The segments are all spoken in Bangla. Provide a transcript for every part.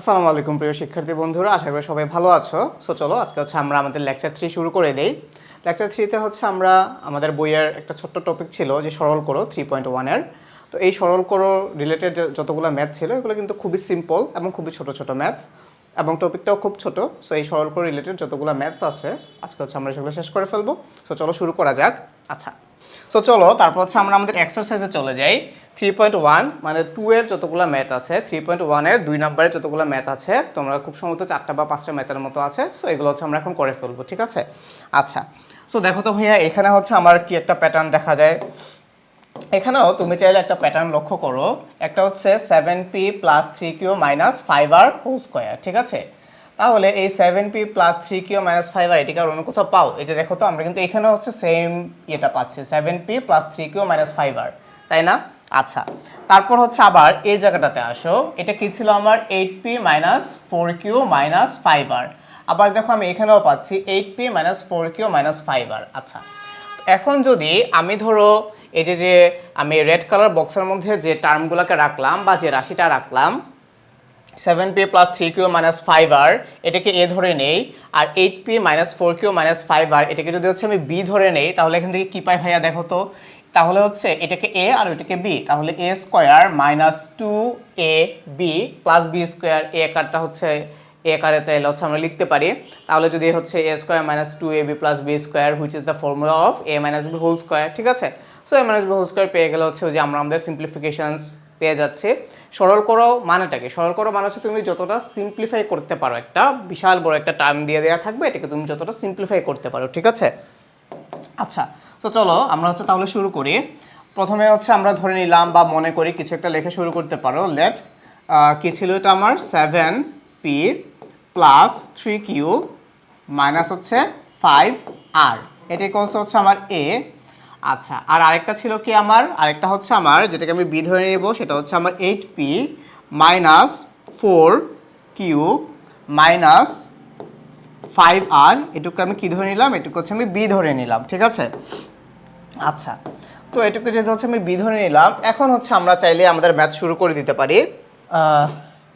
আসসালামু আলাইকুম প্রিয় শিক্ষার্থী বন্ধুরা, আশা করি সবাই ভালো আছো। সো চলো আজকে হচ্ছে আমরা আমাদের লেকচার থ্রি শুরু করে দেই। লেকচার থ্রিতে হচ্ছে আমরা আমাদের বইয়ের একটা ছোট্ট টপিক ছিল যে সরল করো থ্রি পয়েন্ট ওয়ানের তো এই সরল করো রিলেটেড যতগুলো ম্যাথ ছিল, এগুলো কিন্তু খুবই সিম্পল এবং খুবই ছোট ছোট ম্যাথস এবং টপিকটাও খুব ছোট। সো এই সরল করো রিলেটেড যতগুলো ম্যাথস আছে, আজকে হচ্ছে আমরা সেগুলো শেষ করে ফেলব। সো চলো শুরু করা যাক। আচ্ছা সো চলো, তারপর হচ্ছে আমরা আমাদের এক্সারসাইজে চলে যাই। থ্রি পয়েন্ট ওয়ান মানে টু এর যতগুলো ম্যাথ আছে থ্রি পয়েন্ট ওয়ানের দুই নম্বরের যতগুলো ম্যাথ আছে, তোমরা খুব সম্ভবত চারটা বা পাঁচটা ম্যাথের মতো আছে সো এগুলো হচ্ছে আমরা এখন করে ফেলব, ঠিক আছে? আচ্ছা সো দেখো তো ভাইয়া, এখানে হচ্ছে আমার কি একটা প্যাটার্ন দেখা যায়। এখানেও তুমি চাইলে একটা প্যাটার্ন লক্ষ্য করো, একটা হচ্ছে seven p plus three q minus five r whole square ঠিক আছে? তাহলে এই seven p plus three q minus five r এটিকে আর অন্য কোথাও পাও। এই যে দেখো তো, আমরা কিন্তু এখানে হচ্ছে সেম ইয়েটা পাচ্ছি seven p plus three q minus five r তাই না? আচ্ছা তারপর হচ্ছে আবার এই জায়গাটাতে আসো। এটা কি ছিল আমার? Eight p minus four q minus five r আবার দেখো আমি এখানেও পাচ্ছি eight p minus four q minus five r আচ্ছা এখন যদি আমি ধরো এই যে যে আমি রেড কালার বক্সের মধ্যে যে টার্মগুলোকে রাখলাম বা যে রাশিটা রাখলাম seven p plus three q minus five r এটাকে এ ধরে নেই, আর eight p minus four q minus five r এটাকে যদি হচ্ছে আমি বি ধরে নেই, তাহলে এখান থেকে কী পাই ভাইয়া দেখো তো? তাহলে হচ্ছে এটাকে এ আর এটাকে বি তাহলে a square minus two a b plus b square a কারটা হচ্ছে এ কারে চাইলে হচ্ছে আমরা লিখতে পারি। তাহলে যদি হচ্ছে a square minus two a b plus b square which is the formula of a minus b whole square ঠিক আছে? So a minus b whole square পেয়ে গেলে হচ্ছে যে আমরা আমাদের সিম্পলিফিকেশনস পেয়ে যাচ্ছে। সরল করো মানেটাকে। সরল করো মানে হচ্ছে তুমি যতটা সিম্পলিফাই করতে পারো একটা বিশাল বড় একটা টার্ম দিয়ে দেওয়া থাকবে, এটাকে তুমি যতটা সিম্পলিফাই করতে পারো, ঠিক আছে? আচ্ছা তো চলো আমরা হচ্ছে তাহলে শুরু করি। প্রথমে হচ্ছে আমরা ধরে নিলাম বা মনে করি কিছু একটা লেখা শুরু করতে পারো। লেট কি ছিল এটা আমার? Seven p plus three q minus হচ্ছে ফাইভ আর এটা ইকলস হচ্ছে আমার এ আচ্ছা আর আরেকটা ছিল কি আমার? আরেকটা হচ্ছে আমার, যেটাকে আমি বি ধরে নেব, সেটা হচ্ছে আমার eight p minus four q minus five r এটুকু আমি কি ধরে নিলাম? এটুকু হচ্ছে আমি বি ধরে নিলাম, ঠিক আছে? আচ্ছা তো এটুকু যেহেতু হচ্ছে আমি বি ধরে নিলাম, এখন হচ্ছে আমরা চাইলে আমাদের ম্যাথ শুরু করে দিতে পারি।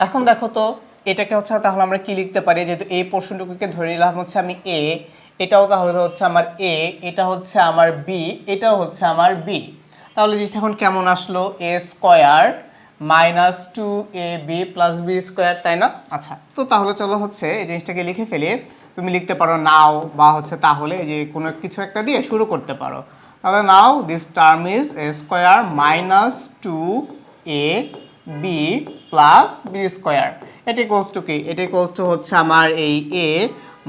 এখন দেখো তো, এটাকে হচ্ছে তাহলে আমরা কি লিখতে পারি? যেহেতু এই পোর্শনটুকুকে ধরে নিলাম হচ্ছে আমি এ এটাও তাহলে হচ্ছে আমার এ এটা হচ্ছে আমার বি এটাও হচ্ছে আমার বি তাহলে জিনিসটা এখন কেমন আসলো? A square minus two a b plus b square তাই না? আচ্ছা তো তাহলে চলো হচ্ছে এই জিনিসটাকে লিখে ফেলে। তুমি লিখতে পারো নাও বা হচ্ছে তাহলে যে কোনো কিছু একটা দিয়ে শুরু করতে পারো। তাহলে now this term is a square minus two a b plus b square equals to কি? এটি কোলস টু হচ্ছে আমার এই a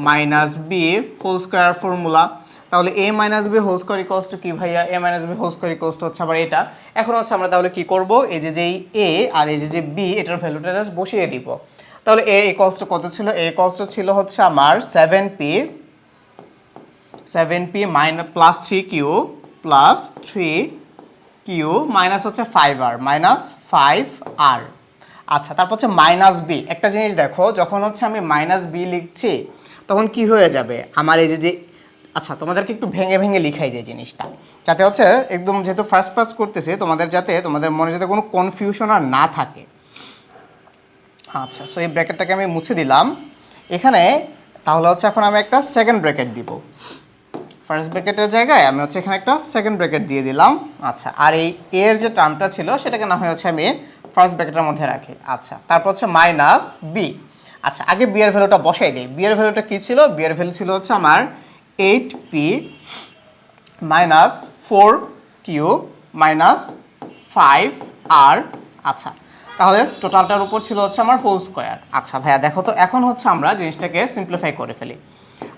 minus b whole square formula তাহলে a minus b whole square equals to কি ভাইয়া? A minus b whole square equals to হচ্ছে আবার এটা। এখন হচ্ছে আমরা তাহলে কি করব? এই যে যেই এ আর এই যে যে বি এটার ভ্যালুটা জাস্ট বসিয়ে দিব। তাহলে এ ইকোয়ালস টু কত ছিল? এ ইকোয়ালস টু ছিল হচ্ছে আমার seven p seven p minus plus three q plus three q minus হচ্ছে five r minus five r আচ্ছা তারপর হচ্ছে মাইনাস বি একটা জিনিস দেখো, যখন হচ্ছে আমি মাইনাস বি লিখছি তখন কি হয়ে যাবে? আমার এই যে যে আচ্ছা তোমাদেরকে একটু ভেঙে ভেঙে লিখাই যায় জিনিসটা। যাতে হচ্ছে একদম যেহেতু ফার্স্ট ফার্স্ট করতেছে, তোমাদের যাতে, তোমাদের মনে যাতে কোনো কনফিউশন আর না থাকে। আচ্ছা সো এই ব্র্যাকেটটাকে আমি মুছে দিলাম। এখানে তাহলে হচ্ছে এখন আমি একটা সেকেন্ড ব্র্যাকেট দিব। ফার্স্ট ব্র্যাকেটের জায়গায় আমি হচ্ছে এখানে একটা সেকেন্ড ব্র্যাকেট দিয়ে দিলাম। আচ্ছা আর এই এর যে টার্মটা ছিল, সেটাকে না হয় হচ্ছে আমি ফার্স্ট ব্র্যাকেটের মধ্যে রাখি। আচ্ছা তারপর হচ্ছে মাইনাস বি আচ্ছা আগে বি এর ভ্যালুটা বসাই দিই। বি এর ভ্যালুটা কী ছিল? বি এর ভ্যালু ছিল হচ্ছে আমার eight p minus four q minus five r আচ্ছা তাহলে টোটালটার উপর ছিল হচ্ছে আমার হোল স্কোয়ার আচ্ছা ভাইয়া, দেখো তো, এখন হচ্ছে আমরা জিনিসটাকে সিম্পলিফাই করে ফেলি।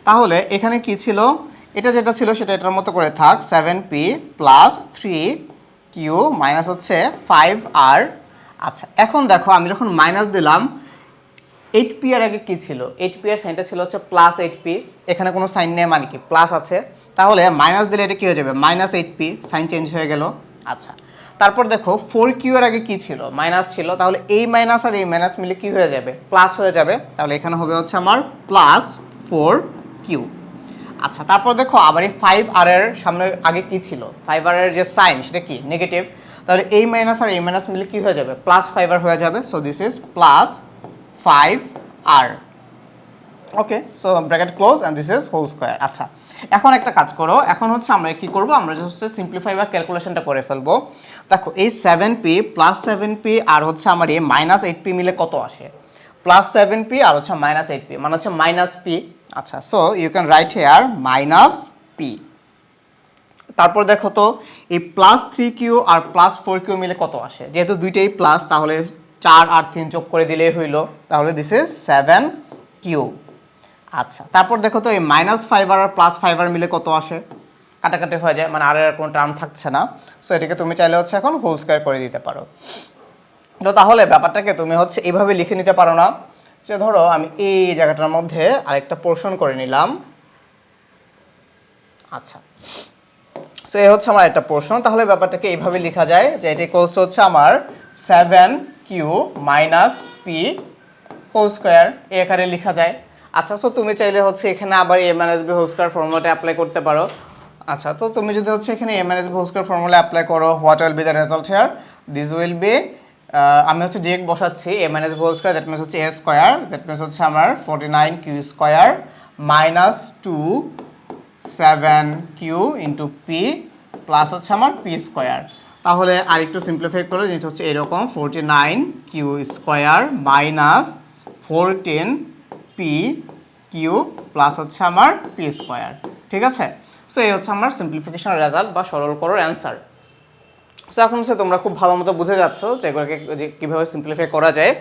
তাহলে এখানে কি ছিল? এটা যেটা ছিল সেটা এটার মতো করে থাক seven p plus three q minus হচ্ছে ফাইভ আর আচ্ছা এখন দেখো, আমি যখন মাইনাস দিলাম এইট পি আগে কি ছিল? এইট পি সাইনটা ছিল হচ্ছে প্লাস এইট পি এখানে কোনো সাইন নেই মানে কি? প্লাস আছে। তাহলে মাইনাস দিলে এটা কি হয়ে যাবে? Minus eight p sign change হয়ে গেল। আচ্ছা। তারপর দেখো ফোর কিউ এর আগে কি ছিল? মাইনাস ছিল। তাহলে এই মাইনাস আর এই মাইনাস মিলে কি হয়ে যাবে? প্লাস হয়ে যাবে। তাহলে এখানে হবে হচ্ছে আমার প্লাস ফোর কিউ আচ্ছা তারপর দেখো, আবার এই ফাইভ আর এর সামনে আগে কি ছিল? ফাইভ আর এর যে সাইন সেটা কি? নেগেটিভ তাহলে এই মাইনাস আর এই মাইনাস মিলে কি হয়ে যাবে? প্লাস ফাইভ আর হয়ে যাবে। So this is plus five r okay so bracket close and this is whole square আচ্ছা এখন একটা কাজ করো, এখন হচ্ছে আমরা কি করব? আমরা হচ্ছে সিম্পলিফাই বা ক্যালকুলেশনটা করে ফেলব। দেখো, এই seven p plus seven p আর হচ্ছে আমার এই মাইনাস এইট পি মিলে কত আসে? প্লাস সেভেন পি আর হচ্ছে মাইনাস এইট পি মানে হচ্ছে মাইনাস পি আচ্ছা so you can write here minus p তারপর দেখো তো, এই প্লাস থ্রি কিউ আর প্লাস ফোর কিউ মিলে কত আসে? যেহেতু দুইটাই প্লাস তাহলে চার আর তিন যোগ করে দিলেই হইল, তাহলে দিস ইজ সেভেন কিউ আচ্ছা তারপর দেখো তো এই minus five r plus five r মিলে কত আসে? কাটাকাটি হয়ে যায় মানে আর এর কোনো টার্ম থাকছে না। সো এটাকে তুমি চাইলে হচ্ছে এখন হোল স্কোয়ার করে দিতে পারো। তো তাহলে ব্যাপারটাকে তুমি হচ্ছে এইভাবে লিখে নিতে পারো না। যে ধরো, আমি এই জায়গাটার মধ্যে আরেকটা পোর্শন করে নিলাম। আচ্ছা। সো এই হচ্ছে আমার একটা প্রশ্ন তাহলে ব্যাপারটাকে এইভাবে লেখা যায় যে এটি কোর্স হচ্ছে আমার seven q minus p whole square আকারে লেখা যায়। আচ্ছা সো তুমি চাইলে হচ্ছে এখানে আবার m n s b whole square ফর্মুলাটা অ্যাপ্লাই করতে পারো। আচ্ছা তো তুমি যদি হচ্ছে এখানে m n s b whole square formula apply করো what will be the result here this will be আমি হচ্ছে ডিরেক্ট বসাচ্ছি m n s b whole square that means হচ্ছে এ স্কোয়ার দ্যাট মিনস হচ্ছে আমার forty nine q square minus two seven q into p plus হচ্ছে আমার পি স্কোয়ার তাহলে আরেকটু সিম্পলিফাই করলে জিনিস হচ্ছে এরকম forty nine q square minus fourteen p q plus হচ্ছে আমার পি স্কোয়ার ঠিক আছে? সো এই হচ্ছে আমার সিম্পলিফিকেশন রেজাল্ট বা সরল করোর অ্যান্সার সো এখন হচ্ছে তোমরা খুব ভালো মতো বুঝে যাচ্ছ যে এগুলোকে যে কীভাবে সিম্পলিফাই করা যায়।